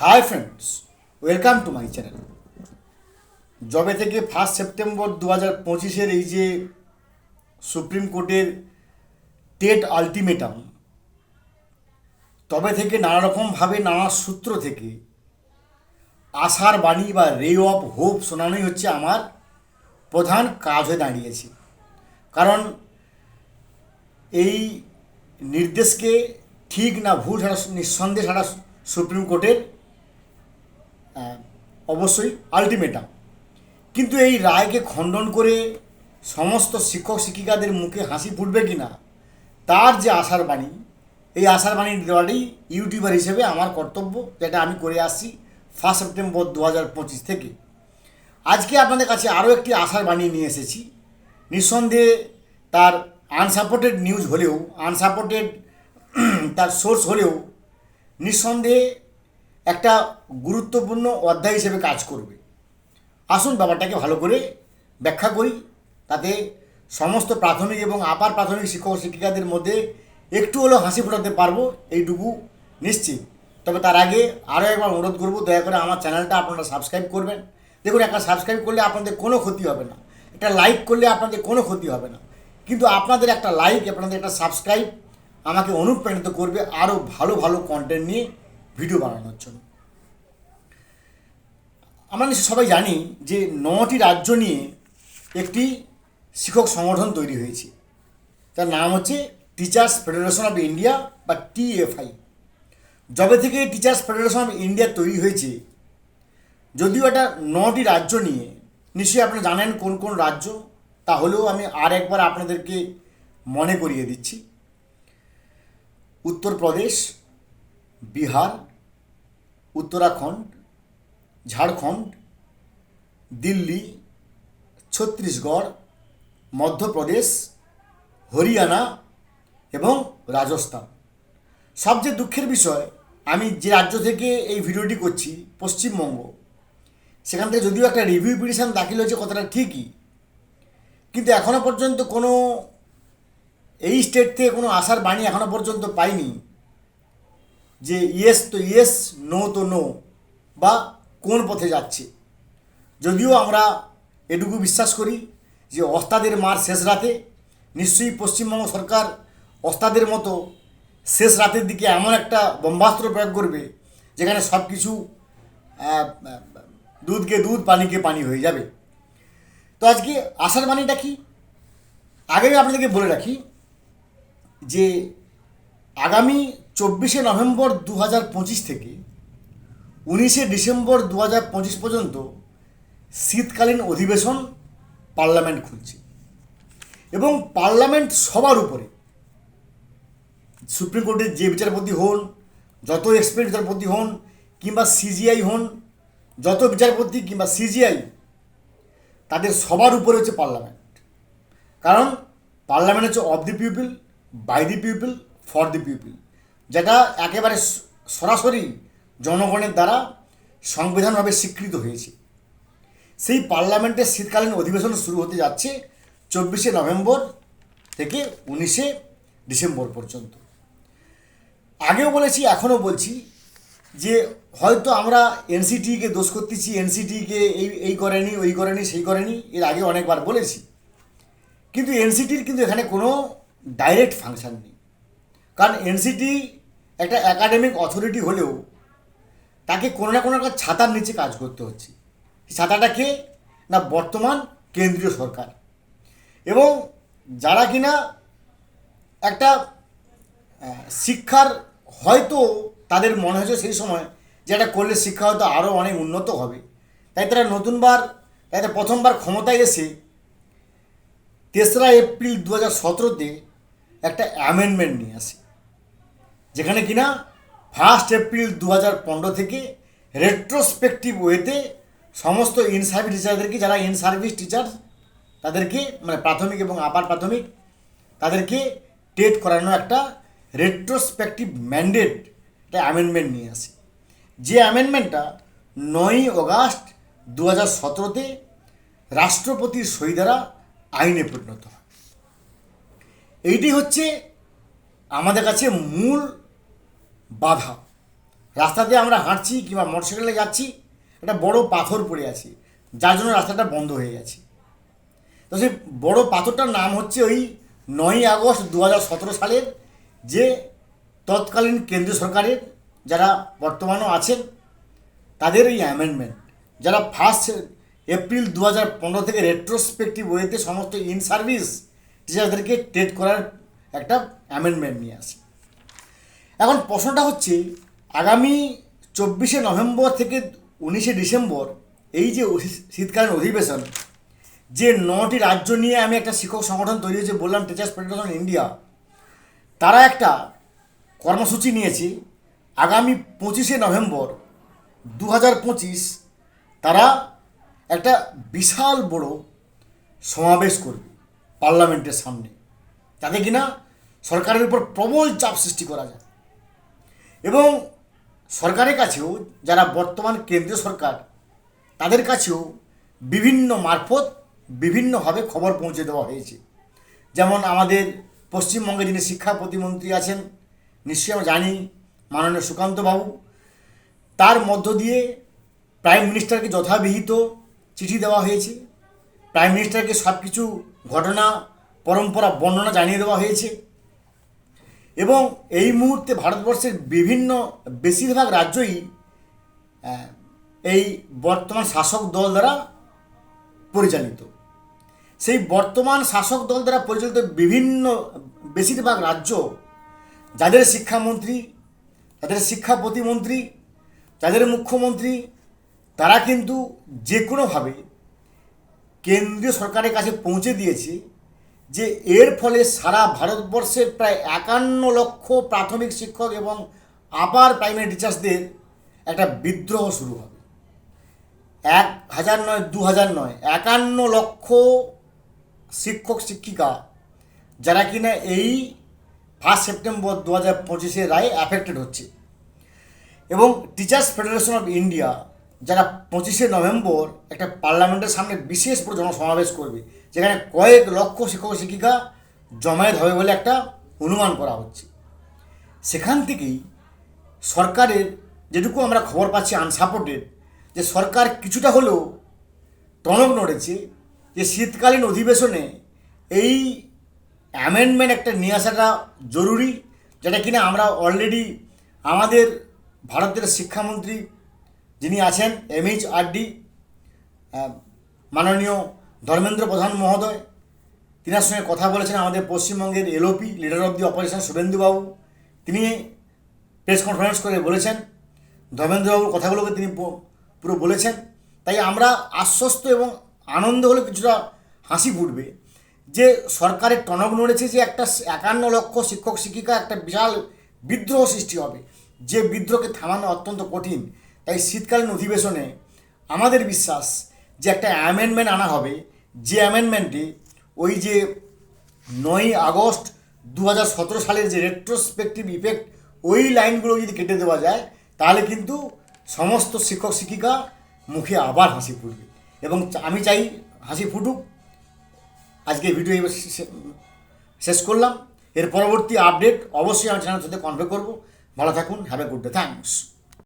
Hi friends welcome to my channel জবে থেকে first September দু হাজার পঁচিশের এই যে সুপ্রিম কোর্টের টেট আলটিমেটাম তবে থেকে নানা রকমভাবে নানা সূত্র থেকে আশার বাণী বা রে অফ হোপ শোনানোই হচ্ছে আমার প্রধান কাজ হয়ে দাঁড়িয়েছে। কারণ এই নির্দেশকে ঠিক না ভুল সেটা নিঃসন্দেহে সেটা সুপ্রিম কোর্টের অবশ্যই আলটিমেটাম। কিন্তু এই রায়কে খণ্ডন করে সমস্ত শিক্ষক শিক্ষিকাদের মুখে হাসি ফুটবে কি না তার যে আশার বাণী, এই আশার বাণী দেওয়াটাই ইউটিউবার হিসেবে আমার কর্তব্য, যেটা আমি করে আসছি ফার্স্ট সেপ্টেম্বর দু পঁচিশ থেকে। আজকে আপনাদের কাছে আরও একটি আশার বাণী নিয়ে এসেছি। নিঃসন্দেহে তার আনসাপোর্টেড নিউজ হলেও আনসাপোর্টেড তার সোর্স হলেও, নিঃসন্দেহে একটা গুরুত্বপূর্ণ অধ্যায় হিসেবে কাজ করবে। আসুন ব্যাপারটাকে ভালো করে ব্যাখ্যা করি। তাতে সমস্ত প্রাথমিক এবং আপার প্রাথমিক শিক্ষক শিক্ষিকাদের মধ্যে একটু হলেও হাসি ফোটাতে পারব, এইটুকু নিশ্চিত। তবে তার আগে আরও একবার অনুরোধ করব, দয়া করে আমার চ্যানেলটা আপনারা সাবস্ক্রাইব করবেন। দেখুন, একটা সাবস্ক্রাইব করলে আপনাদের কোনো ক্ষতি হবে না। একটা লাইক করলে আপনাদের কোনো ক্ষতি হবে না। কিন্তু আপনাদের একটা লাইক, আপনাদের একটা সাবস্ক্রাইব আমাকে অনুপ্রাণিত করবে আরও ভালো ভালো কন্টেন্ট নিয়ে। ভিডিও বানানোর জন্য। আমরা নিশ্চয় সবাই জানি যে নটি রাজ্য নিয়ে একটি শিক্ষক সংগঠন তৈরি হয়েছে। তার নাম হচ্ছে টিচার্স ফেডারেশন অফ ইন্ডিয়া বা টিএফআই যবে থেকে টিচার্স ফেডারেশন অফ ইন্ডিয়া তৈরি হয়েছে, যদিও এটা নটি রাজ্য নিয়ে, নিশ্চয়ই আপনারা জানেন কোন কোন রাজ্য তাহলেও আমি আর একবার আপনাদেরকে মনে করিয়ে দিচ্ছি। উত্তরপ্রদেশ, বিহার উত্তরাখণ্ড, ঝাড়খণ্ড, দিল্লি, ছত্তিশগড়, মধ্যপ্রদেশ, হরিয়ানা এবং রাজস্থান। সবচেয়ে দুঃখের বিষয়, আমি যে রাজ্য থেকে এই ভিডিওটি করছি, পশ্চিমবঙ্গ, সেখান থেকে যদিও একটা রিভিউ পিটিশন দাখিল হয়েছে কথাটা ঠিকই, কিন্তু এখনও পর্যন্ত কোনো এই স্টেট থেকে কোনো আশার বাণী এখনও পর্যন্ত পাইনি। যে ইয়েস তো ইয়েস নো তো নো বা কোন পথে যাচ্ছে। যদিও আমরা এটুকু বিশ্বাস করি যে অস্তাদের মার শেষ রাতে নিশ্চয়ই পশ্চিমবঙ্গ সরকার অস্তাদের মতো শেষ রাতের দিকে এমন একটা ব্রহ্মাস্ত্র প্রয়োগ করবে যেখানে সব কিছু দুধকে দুধ, পানিকে পানি হয়ে যাবে। তো আজকে আশার বাণীটা কি? আগে আপনাদেরকে বলে রাখি যে আগামী চব্বিশে নভেম্বর দু হাজার পঁচিশ থেকে উনিশে ডিসেম্বর দু হাজার পঁচিশ পর্যন্ত শীতকালীন অধিবেশন পার্লামেন্ট খুলছে এবং পার্লামেন্ট সবার উপরে সুপ্রিম কোর্টের যে বিচারপতি হন, যত এক্সপার্ট বিচারপতি হন, কিংবা সিজিআই হন, যত বিচারপতি কিংবা সিজিআই, তাদের সবার উপরে হচ্ছে পার্লামেন্ট। কারণ পার্লামেন্ট হচ্ছে of the people by the people for the people যেটা একেবারে সরাসরি জনগণের দ্বারা সংবিধানভাবে স্বীকৃত হয়েছে। সেই পার্লামেন্টের শীতকালীন অধিবেশন শুরু হতে যাচ্ছে চব্বিশে নভেম্বর থেকে উনিশে ডিসেম্বর পর্যন্ত। আগেও বলেছি, এখনও বলছি যে হয়তো আমরা এনসিটিকে দোষ করতেছি, এনসিটিকে এই এই করেনি, ওই করেনি, সেই করেনি, এর আগে অনেকবার বলেছি। কিন্তু এনসিটির কিন্তু এখানে কোনো ডাইরেক্ট ফাংশন নেই। কারণ এনসিটি একটা একাডেমিক অথরিটি হলেও তাকে কোনো না কোনো একটা ছাতার নিচে কাজ করতে হচ্ছে। ছাতাটা কে? না, বর্তমান কেন্দ্রীয় সরকার। এবং যারা কিনা একটা শিক্ষার হয়তো তাদের মনে হয়েছে সেই সময় যে এটা করলে শিক্ষা হয়তো আরও অনেক উন্নত হবে। তাই তারা নতুনবার, তাই প্রথমবার ক্ষমতায় এসে তেসরা এপ্রিল দু হাজার সতেরোতে একটা অ্যামেন্ডমেন্ট নিয়ে আসে। যেখানে কিনা ফার্স্ট এপ্রিল দু হাজার পনেরো থেকে রেট্রোস্পেকটিভ ওয়েতে সমস্ত ইন সার্ভিস টিচারদেরকে যারা ইন সার্ভিস টিচার তাদেরকে মানে প্রাথমিক এবং আপার প্রাথমিক, তাদেরকে টেট করানো একটা রেট্রোস্পেকটিভ ম্যান্ডেট একটা অ্যামেন্ডমেন্ট নিয়ে আসে। যে অ্যামেন্ডমেন্টটা নয়ই অগাস্ট দু হাজার সতেরোতে রাষ্ট্রপতির সই দ্বারা আইনে পরিণত হয়। এইটি হচ্ছে আমাদের কাছে মূল বাধা। রাস্তা দিয়ে আমরা হাঁটছি কিংবা মোটরসাইকেলে যাচ্ছি, একটা বড় পাথর পড়ে আছে, যার জন্য রাস্তাটা বন্ধ হয়ে গেছে। তো সেই বড় পাথরটার নাম হচ্ছে ওই নয়ই আগস্ট দু সালের, যে তৎকালীন কেন্দ্রীয় সরকারের যারা বর্তমানও আছেন, তাদের এই অ্যামেন্ডমেন্ট যারা ফার্স্ট এপ্রিল দু হাজার পনেরো থেকে রেট্রোস্পেক্টিভ ওয়েতে সমস্ত ইন সার্ভিস টিচারদেরকে টেট করার একটা অ্যামেন্ডমেন্ট নিয়ে আসে। এখন প্রশ্নটা হচ্ছে, আগামী চব্বিশে নভেম্বর থেকে উনিশে ডিসেম্বর, এই যে শীতকালীন অধিবেশন, যে নটি রাজ্য নিয়ে আমি একটা শিক্ষক সংগঠন তৈরি হয়েছে বললাম টিচার্স ফেডারেশন ইন্ডিয়া তারা একটা কর্মসূচি নিয়েছে। আগামী পঁচিশে নভেম্বর দু হাজার পঁচিশ, তারা একটা বিশাল বড় সমাবেশ করবে পার্লামেন্টের সামনে। তাতে কিনা সরকারের উপর প্রবল চাপ সৃষ্টি করা যায়। এবং সরকারের কাছেও, যারা বর্তমান কেন্দ্রীয় সরকার, তাদের কাছেও বিভিন্ন মারফত বিভিন্নভাবে খবর পৌঁছে দেওয়া হয়েছে। যেমন আমাদের পশ্চিমবঙ্গে যিনি শিক্ষা প্রতিমন্ত্রী আছেন, নিশ্চয়ই আমরা জানি মাননীয় সুকান্তবাবু। তার মধ্য দিয়ে প্রাইম মিনিস্টারকে যথাবিহিত চিঠি দেওয়া হয়েছে। প্রাইম মিনিস্টারকে সব কিছু ঘটনা, পরম্পরা, বর্ণনা জানিয়ে দেওয়া হয়েছে। এবং এই মুহূর্তে ভারতবর্ষের বিভিন্ন বেশিরভাগ রাজ্যই এই বর্তমান শাসক দল দ্বারা পরিচালিত। সেই বর্তমান শাসক দল দ্বারা পরিচালিত বিভিন্ন বেশিরভাগ রাজ্য, যাদের শিক্ষামন্ত্রী, যাদের শিক্ষা প্রতিমন্ত্রী, যাদের মুখ্যমন্ত্রী, তারা কিন্তু যে কোনোভাবে কেন্দ্রীয় সরকারের কাছে পৌঁছে দিয়েছে যে এর ফলে সারা ভারতবর্ষের প্রায় একান্ন লক্ষ প্রাথমিক শিক্ষক এবং আপার প্রাইমারি টিচার্সদের একটা বিদ্রোহ শুরু হবে। এক হাজার নয়, দু হাজার নয়, একান্ন লক্ষ শিক্ষক, শিক্ষিকা, যারা কিনা এই ফার্স্ট সেপ্টেম্বর দু হাজার পঁচিশের রায়ে অ্যাফেক্টেড হচ্ছে। এবং টিচার্স ফেডারেশন অফ ইন্ডিয়া যারা পঁচিশে নভেম্বর একটা পার্লামেন্টের সামনে বিশেষ বড় জনসমাবেশ করবে যেখানে কয়েক লক্ষ শিক্ষক শিক্ষিকা জমায়েত হবে বলে একটা অনুমান করা হচ্ছে। সেখান থেকেই সরকারের যেটুকু আমরা খবর পাচ্ছি আনসাপোর্টেড যে সরকার কিছুটা হলেও টনক নড়েছে যে শীতকালীন অধিবেশনে এই অ্যামেন্ডমেন্ট একটা নিয়ে আসাটা জরুরি, যেটা কিনা আমরা অলরেডি আমাদের ভারতের শিক্ষামন্ত্রী যিনি আছেন এমএইচ আরডি মাননীয় ধর্মেন্দ্র প্রধান মহোদয়, তিনার সঙ্গে কথা বলেছেন আমাদের পশ্চিমবঙ্গের LOP leader of the operation শুভেন্দুবাবু। তিনি প্রেস কনফারেন্স করে বলেছেন, ধর্মেন্দ্রবাবুর কথাগুলোকে তিনি পুরো বলেছেন। তাই আমরা আশ্বস্ত এবং আনন্দ হলে কিছুটা হাসি ফুটবে। যে সরকারের টনক নড়েছে যে একটা একান্ন লক্ষ শিক্ষক শিক্ষিকা একটা বিশাল বিদ্রোহ সৃষ্টি হবে। যে বিদ্রোহকে থামানো অত্যন্ত কঠিন। তাই শীতকালীন অধিবেশনে আমাদের বিশ্বাস যে একটা অ্যামেন্ডমেন্ট আনা হবে যে অ্যামেন্ডমেন্টে ওই যে নয়ই আগস্ট দু হাজার সতেরো সালের যে রেট্রোস্পেক্টিভ ইফেক্ট ওই লাইনগুলো যদি কেটে দেওয়া যায়, তাহলে কিন্তু সমস্ত শিক্ষক শিক্ষিকা মুখে আবার হাসি ফুটবে। এবং আমি চাই হাসি ফুটুক। আজকে ভিডিও শেষ করলাম। এর পরবর্তী আপডেট অবশ্যই আমার চ্যানেল সাথে কনভে করব। ভালো থাকুন have a good day thanks